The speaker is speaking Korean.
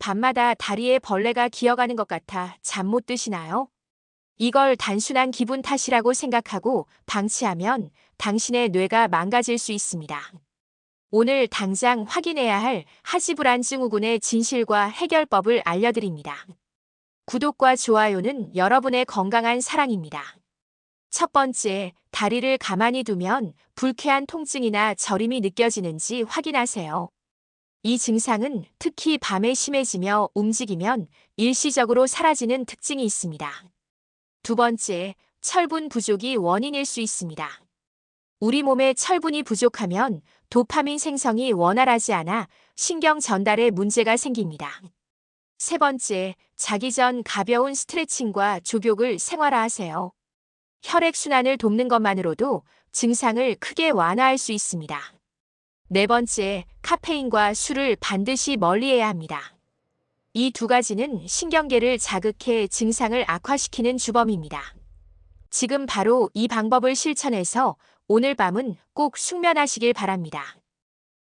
밤마다 다리에 벌레가 기어가는 것 같아 잠 못 드시나요? 이걸 단순한 기분 탓이라고 생각하고 방치하면 당신의 뇌가 망가질 수 있습니다. 오늘 당장 확인해야 할 하지불안 증후군의 진실과 해결법을 알려드립니다. 구독과 좋아요는 여러분의 건강한 사랑입니다. 첫 번째, 다리를 가만히 두면 불쾌한 통증이나 저림이 느껴지는지 확인하세요. 이 증상은 특히 밤에 심해지며 움직이면 일시적으로 사라지는 특징이 있습니다. 두 번째, 철분 부족이 원인일 수 있습니다. 우리 몸에 철분이 부족하면 도파민 생성이 원활하지 않아 신경 전달에 문제가 생깁니다. 세 번째, 자기 전 가벼운 스트레칭과 조욕을 생활화하세요. 혈액순환을 돕는 것만으로도 증상을 크게 완화할 수 있습니다. 네 번째, 카페인과 술을 반드시 멀리해야 합니다. 이 두 가지는 신경계를 자극해 증상을 악화시키는 주범입니다. 지금 바로 이 방법을 실천해서 오늘 밤은 꼭 숙면하시길 바랍니다.